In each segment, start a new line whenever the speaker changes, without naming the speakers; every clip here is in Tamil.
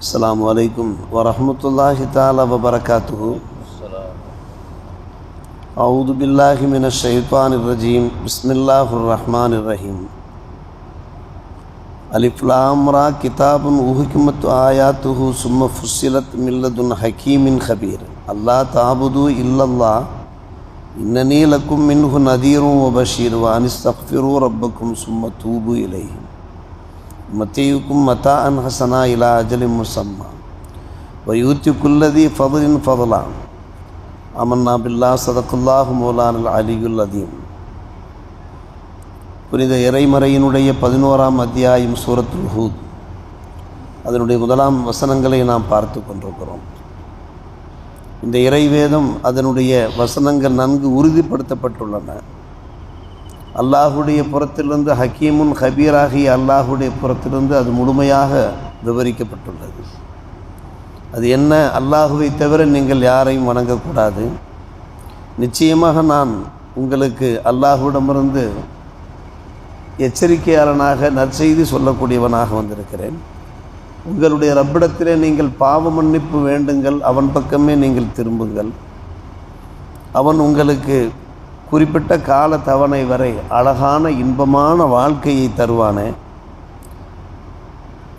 السلام عليكم ورحمة الله تعالى وبركاته. أعوذ بالله من الشيطان الرجيم. بسم الله الرحمن الرحيم. ألف لام را كتاب احکمت آياته ثم فصلت ملد حكيم خبير. الله تعبدو إلا الله. إنني لكم منه نذير وبشير وأن استغفروا ربكم ثم توبوا إليه. மத்தியுக்கும் மதா அன் ஹசனா இலா அஜலி முசம்மா வயூத்தி குல்லதி ஃபதுலின் ஃபதுலாம் அமன்னா பில்லா சதக்குல்லாஹு மௌலானல் அலியுல் அதீம் புனித இறைமறையினுடைய பதினோராம் அத்தியாயம் சூரத் ஹூத். அதனுடைய முதலாம் வசனங்களை நாம் பார்த்து கொண்டிருக்கிறோம். இந்த இறைவேதம் அதனுடைய வசனங்கள் நன்கு உறுதிப்படுத்தப்பட்டுள்ளன. அல்லாஹுடைய புறத்திலிருந்து ஹக்கீமுன் ஹபீராகிய அல்லாஹுடைய புறத்திலிருந்து அது முழுமையாக விவரிக்கப்பட்டுள்ளது. அது என்ன? அல்லாஹுவை தவிர நீங்கள் யாரையும் வணங்கக்கூடாது. நிச்சயமாக நான் உங்களுக்கு அல்லாஹுவிடமிருந்து எச்சரிக்கையாளனாக நற்செய்தி சொல்லக்கூடியவனாக வந்திருக்கிறேன். உங்களுடைய ரப்பிடத்திலே நீங்கள் பாவ மன்னிப்பு வேண்டுங்கள் அவன் பக்கமே நீங்கள் திரும்புங்கள். அவன் உங்களுக்கு குறிப்பிட்ட கால தவணை வரை அழகான இன்பமான வாழ்க்கையை தருவானே.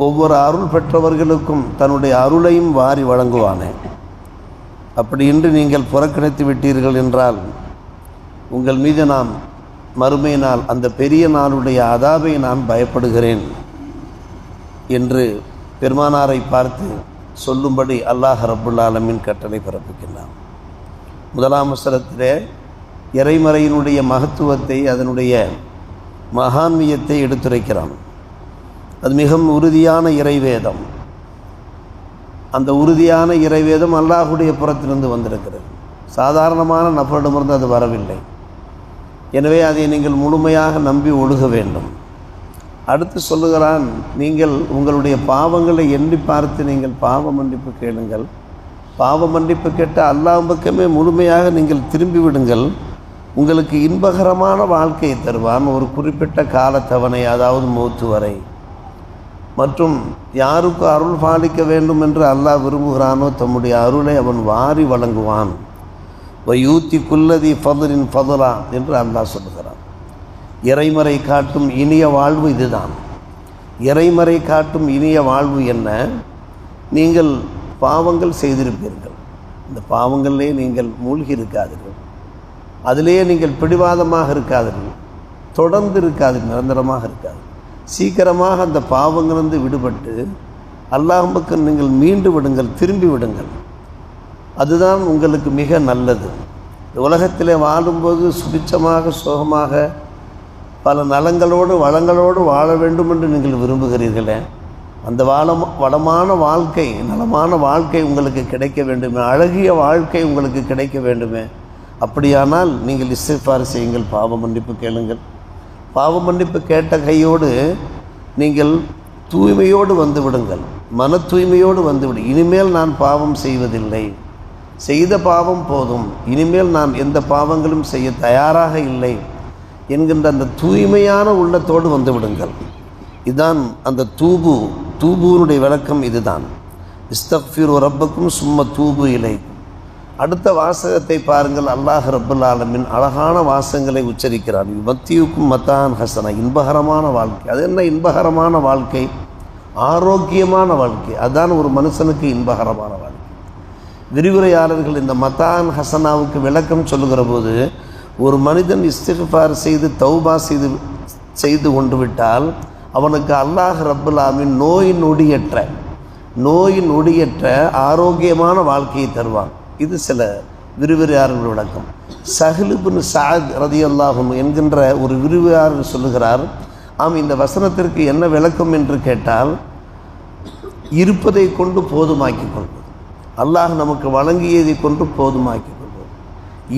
ஒவ்வொரு அருள் பெற்றவர்களுக்கும் தன்னுடைய அருளையும் வாரி வழங்குவானே. அப்படி இன்று நீங்கள் புறக்கணித்து விட்டீர்கள் என்றால் உங்கள் மீது நாம் மறுமை நாள் அந்த பெரிய நாளுடைய அதாபை நான் பயப்படுகிறேன் என்று பெருமானாரை பார்த்து சொல்லும்படி அல்லாஹ் ரபுல்லாலமின் கட்டளை பிறப்பிக்கின்றான். முதலாம் வசரத்திலே இறைமறையினுடைய மகத்துவத்தை அதனுடைய மகான்மியத்தை எடுத்துரைக்கிறான். அது மிகவும் உறுதியான இறைவேதம். அந்த உறுதியான இறைவேதம் அல்லாஹுடைய புறத்திலிருந்து வந்திருக்கிறது. சாதாரணமான நபரிடமிருந்து அது வரவில்லை. எனவே அதை நீங்கள் முழுமையாக நம்பி ஒழுக வேண்டும். அடுத்து சொல்லுகிறான் நீங்கள் உங்களுடைய பாவங்களை எண்ணி பார்த்து நீங்கள் பாவ மன்னிப்பு கேளுங்கள். பாவ மன்னிப்பு கேட்ட அல்லாஹ் பக்கமே முழுமையாக நீங்கள் திரும்பி விடுங்கள். உங்களுக்கு இன்பகரமான வாழ்க்கையை தருவான் ஒரு குறிப்பிட்ட காலத்தவணை அதாவது மூத்து வரை. மற்றும் யாருக்கு அருள் பாலிக்க வேண்டும் என்று அல்லாஹ் விரும்புகிறானோ தம்முடைய அருளை அவன் வாரி வழங்குவான். வயூத்தி குல்லதி ஃபதுலின் ஃபதுலா என்று அல்லாஹ் சொல்லுகிறான். இறைமறை காட்டும் இனிய வாழ்வு இதுதான். இறைமறை காட்டும் இனிய வாழ்வு என்ன? நீங்கள் பாவங்கள் செய்திருப்பீர்கள். இந்த பாவங்களிலே நீங்கள் மூழ்கி இருக்காதீர்கள். அதிலேயே நீங்கள் பிடிவாதமாக இருக்காதீர்கள். தொடர்ந்து இருக்காது நிரந்தரமாக இருக்காது சீக்கிரமாக அந்த பாவங்களிலிருந்து விடுபட்டு அல்லாஹுக்கு நீங்கள் மீண்டு விடுங்கள் திரும்பி விடுங்கள். அதுதான் உங்களுக்கு மிக நல்லது. உலகத்திலே வாழும்போது சுபிச்சமாக சோகமாக பல நலங்களோடு வளங்களோடு வாழ வேண்டும் என்று நீங்கள் விரும்புகிறீர்களே அந்த வாழம் வளமான வாழ்க்கை நலமான வாழ்க்கை உங்களுக்கு கிடைக்க வேண்டுமே அழகிய வாழ்க்கை உங்களுக்கு கிடைக்க வேண்டுமே அப்படியானால் நீங்கள் இஸ்திஃபார் செய்யுங்கள் பாவ மன்னிப்பு கேளுங்கள். பாவ மன்னிப்பு கேட்ட கையோடு நீங்கள் தூய்மையோடு வந்து விடுங்கள். மன தூய்மையோடு வந்துவிடு இனிமேல் நான் பாவம் செய்வதில்லை. செய்த பாவம் போதும். இனிமேல் நான் எந்த பாவங்களும் செய்ய தயாராக இல்லை என்கின்ற அந்த தூய்மையான உள்ளத்தோடு வந்து விடுங்கள். இதுதான் அந்த தூபு. தூபுனுடைய விளக்கம் இதுதான். இஸ்தக்ஃபிர் ரப்பக்கும் சும்மா தூபு இலை. அடுத்த வாசகத்தை பாருங்கள். அல்லாஹ் ரபுல் ஆலமின் அழகான வாசகங்களை உச்சரிக்கிறான். மத்தியுக்கும் மத்தான் ஹசனா. இன்பகரமான வாழ்க்கை. அது என்ன இன்பகரமான வாழ்க்கை? ஆரோக்கியமான வாழ்க்கை. அதுதான் ஒரு மனுஷனுக்கு இன்பகரமான வாழ்க்கை. விரிவுரையாளர்கள் இந்த மத்தான் ஹசனாவுக்கு விளக்கம் சொல்லுகிற போது ஒரு மனிதன் இஸ்திஃபார் செய்து தௌபா செய்து செய்து கொண்டு விட்டால் அவனுக்கு அல்லாஹ் ரபுல்லாமின் நோயின் நோய் நொடியற்ற நோய் நொடியற்ற ஆரோக்கியமான வாழ்க்கையை தருவான். இது சில விரிவுரையாளர்கள் விளக்கம். சஹிலுபின் சாத் ரதி அல்லாஹும் என்கின்ற ஒரு விரிவுரையாளர் சொல்லுகிறார் ஆம் இந்த வசனத்திற்கு என்ன விளக்கம் என்று கேட்டால் இருப்பதை கொண்டு போதுமாக்கி கொள்வது. அல்லாஹ் நமக்கு வழங்கியதை கொண்டு போதுமாக்கி கொள்வது.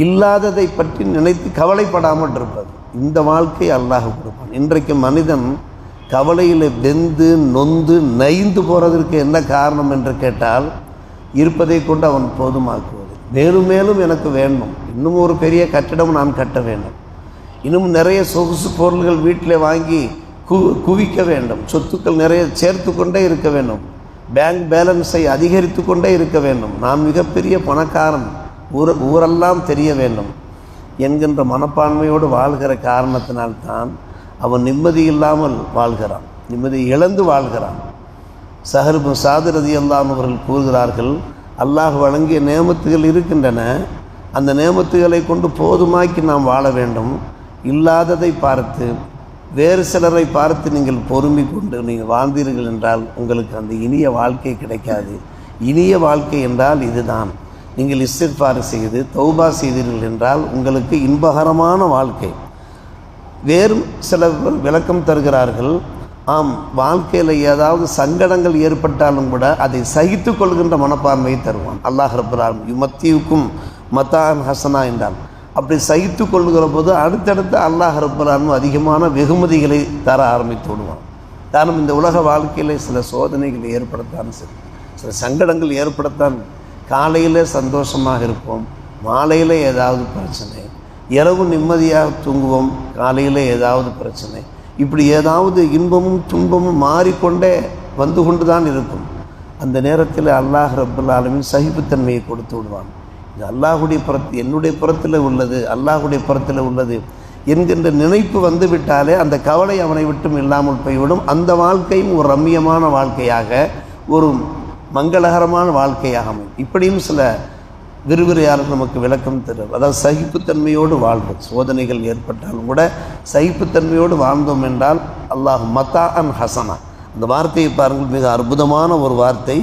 இல்லாததை பற்றி நினைத்து கவலைப்படாமல் இருப்பது. இந்த வாழ்க்கை அல்லாஹ் கொடுப்பான். இன்றைக்கு மனிதன் கவலையில் வெந்து நொந்து நைந்து போகிறதற்கு என்ன காரணம் என்று கேட்டால் இருப்பதை கொண்டு அவன் போதுமாக்குவது. மேலும் மேலும் எனக்கு வேண்டும் இன்னும் ஒரு பெரிய கட்டிடம் நான் கட்ட வேண்டும். இன்னும் நிறைய சொகுசு பொருள்கள் வீட்டில் வாங்கி கு குவிக்க வேண்டும். சொத்துக்கள் நிறைய சேர்த்து கொண்டே இருக்க வேண்டும். பேங்க் பேலன்ஸை அதிகரித்து கொண்டே இருக்க வேண்டும். நான் மிகப்பெரிய பணக்காரன். ஊர ஊரெல்லாம் தெரிய வேண்டும். என்கின்ற மனப்பான்மையோடு வாழ்கிற காரணத்தினால்தான் அவன் நிம்மதி இல்லாமல் வாழ்கிறான். நிம்மதி இழந்து வாழ்கிறான். சஹர்பு சாதிரதி அல்லாம் அவர்கள் கூறுகிறார்கள் அல்லாஹ் வழங்கிய நேமத்துகள் இருக்கின்றன. அந்த நேமத்துகளை கொண்டு போதுமாக்கி நாம் வாழ வேண்டும். இல்லாததை பார்த்து வேறு சிலரை பார்த்து நீங்கள் பொறுமை கொண்டு நீங்கள் வாழ்ந்தீர்கள் என்றால் உங்களுக்கு அந்த இனிய வாழ்க்கை கிடைக்காது. இனிய வாழ்க்கை என்றால் இதுதான். நீங்கள் இஸ்திஃபார் செய்து தௌபா செய்தீர்கள் என்றால் உங்களுக்கு இன்பகரமான வாழ்க்கை. வேறு சில விளக்கம் தருகிறார்கள் ஆம் வாழ்க்கையில் ஏதாவது சங்கடங்கள் ஏற்பட்டாலும் கூட அதை சகித்து கொள்கின்ற மனப்பான்மையை தருவான். அல்லாஹ் ரபுராம் யுமத்தியுக்கும் மத்தான் ஹசனா என்றான். அப்படி சகித்து கொள்கிற போது அடுத்தடுத்து அல்லாஹ் ரபுல்லாலும் அதிகமான வெகுமதிகளை தர ஆரம்பித்து விடுவான். காரணம் இந்த உலக வாழ்க்கையில் சில சோதனைகள் ஏற்படத்தான் சரி சில சங்கடங்கள் ஏற்படத்தான் காலையில் சந்தோஷமாக இருப்போம் மாலையில் ஏதாவது பிரச்சனை இரவு நிம்மதியாக தூங்குவோம் காலையில் ஏதாவது பிரச்சனை இப்படி ஏதாவது இன்பமும் துன்பமும் மாறிக்கொண்டே வந்து கொண்டு தான் இருக்கும். அந்த நேரத்தில் அல்லாஹ் ரப்புல் ஆலமின் சகிப்புத்தன்மையை கொடுத்து விடுவான். இது அல்லாஹுடைய புறத்து என்னுடைய புறத்தில் உள்ளது அல்லாஹுடைய புறத்தில் உள்ளது என்கின்ற நினைப்பு வந்துவிட்டாலே அந்த கவலை அவனை விட்டும் இல்லாமல் போய்விடும். அந்த வாழ்க்கையும் ஒரு ரம்மியமான வாழ்க்கையாக ஒரு மங்களகரமான வாழ்க்கையாக அமையும். இப்படியும் சில விறுவிறையாளர் நமக்கு விளக்கம் தரும். அதாவது சகிப்புத்தன்மையோடு வாழ்வோம். சோதனைகள் ஏற்பட்டாலும் கூட சகிப்புத்தன்மையோடு வாழ்ந்தோம் என்றால் அல்லாஹ் மத்தா அன் ஹசனா. அந்த வார்த்தையை பாருங்கள். மிக அற்புதமான ஒரு வார்த்தை.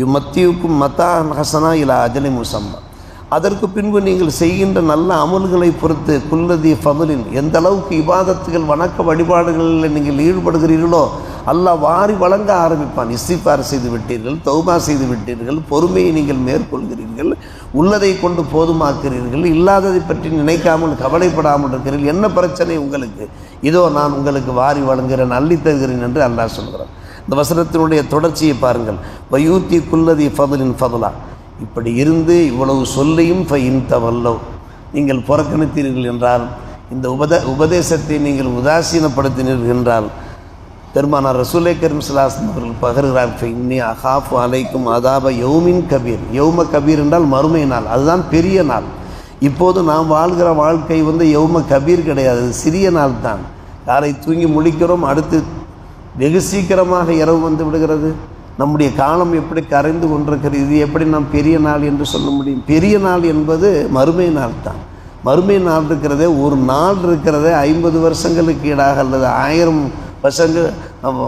யு மத்தியுக்கும் மத்தா அன் ஹசனா இலா அஜலி முசம்மா. அதற்கு பின்பு நீங்கள் செய்கின்ற நல்ல அமல்களை பொறுத்து குல்லதி ஃபதுலின் எந்த அளவுக்கு இபாதத்துகள் வணக்க வழிபாடுகளில் நீங்கள் ஈடுபடுகிறீர்களோ அல்லாஹ் வாரி வழங்க ஆரம்பிப்பான். இஸ்திஃபார் செய்து விட்டீர்கள் தௌபா செய்து விட்டீர்கள் பொறுமையை நீங்கள் மேற்கொள்கிறீர்கள் உள்ளதை கொண்டு போதுமாக்கிறீர்கள் இல்லாததை பற்றி நினைக்காமல் கவலைப்படாமல் இருக்கிறீர்கள். என்ன பிரச்சனை உங்களுக்கு? இதோ நான் உங்களுக்கு வாரி வழங்குகிறேன் அள்ளி தருகிறேன் என்று அல்லாஹ் சொல்கிறான். இந்த வசனத்தினுடைய தொடர்ச்சியை பாருங்கள். வயூத்தி குல்லதி ஃபதுலின் ஃபதுலா. இப்படி இருந்து இவ்வளவு சொல்லியும் ஃபைன் தவல்லோ. நீங்கள் புறக்கணித்தீர்கள் என்றால் இந்த உபத உபதேசத்தை நீங்கள் உதாசீனப்படுத்தினீர்கள் என்றால் பெருமானார் ரசூலை கரீம் சிலாசன் அவர்கள் பகருகிறார் இன்னி அஹாஃப் அலைக்கும் அதாப யௌமின் கபீர். யௌம கபீர் என்றால் மறுமை நாள் அதுதான் பெரிய நாள். இப்போது நாம் வாழ்கிற வாழ்க்கை வந்து யௌம கபீர் கிடையாது அது சிறிய நாள் தான். காலை தூங்கி முழிக்கிறோம் அடுத்து வெகு சீக்கிரமாக இரவு வந்து விடுகிறது. நம்முடைய காலம் எப்படி கரைந்து கொண்டிருக்கிறது இது எப்படி நாம் பெரிய நாள் என்று சொல்ல முடியும்? பெரிய நாள் என்பது மறுமை நாள் தான். மறுமை நாள் இருக்கிறதே ஒரு நாள் இருக்கிறதே ஐம்பது வருஷங்களுக்கு ஈடாக அல்லது ஆயிரம் வசங்க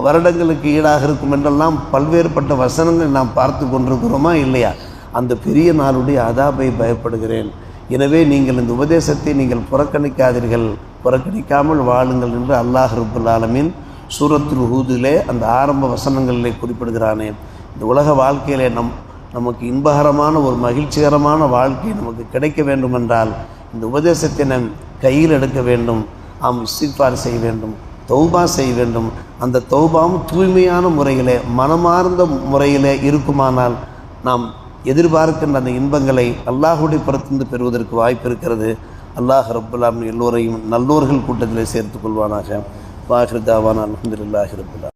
வருடங்களுக்கு ஈடாக இருக்கும் என்றெல்லாம் பல்வேறுபட்ட வசனங்கள் நாம் பார்த்து கொண்டிருக்கிறோமா இல்லையா? அந்த பெரிய நாளுடைய அதாபை பயப்படுகிறேன். எனவே நீங்கள் இந்த உபதேசத்தை நீங்கள் புறக்கணிக்காதீர்கள். புறக்கணிக்காமல் வாழுங்கள் என்று அல்லாஹ் ரபுல் ஆலமின் சூரத்துல் ஹூதிலே அந்த ஆரம்ப வசனங்களிலே குறிப்பிடுகிறானே. இந்த உலக வாழ்க்கையிலே நம் நமக்கு இன்பகரமான ஒரு மகிழ்ச்சிகரமான வாழ்க்கை நமக்கு கிடைக்க வேண்டுமென்றால் இந்த உபதேசத்தை நாம் கையில் எடுக்க வேண்டும். ஆம் இஸ்திஃபார் செய்ய வேண்டும். தௌபா செய்ய வேண்டும். அந்த தௌபாவும் தூய்மையான முறையிலே மனமார்ந்த முறையிலே இருக்குமானால் நாம் எதிர்பார்க்கின்ற அந்த இன்பங்களை அல்லாஹுடைய புறத்திருந்து பெறுவதற்கு வாய்ப்பு இருக்கிறது. அல்லாஹ் ரப்புல்லாம் எல்லோரையும் நல்லோர்கள் கூட்டத்தில் சேர்த்துக் கொள்வானாக. வாஹிர்தாவான் அலமதுல்லாஹி ரபுல்லா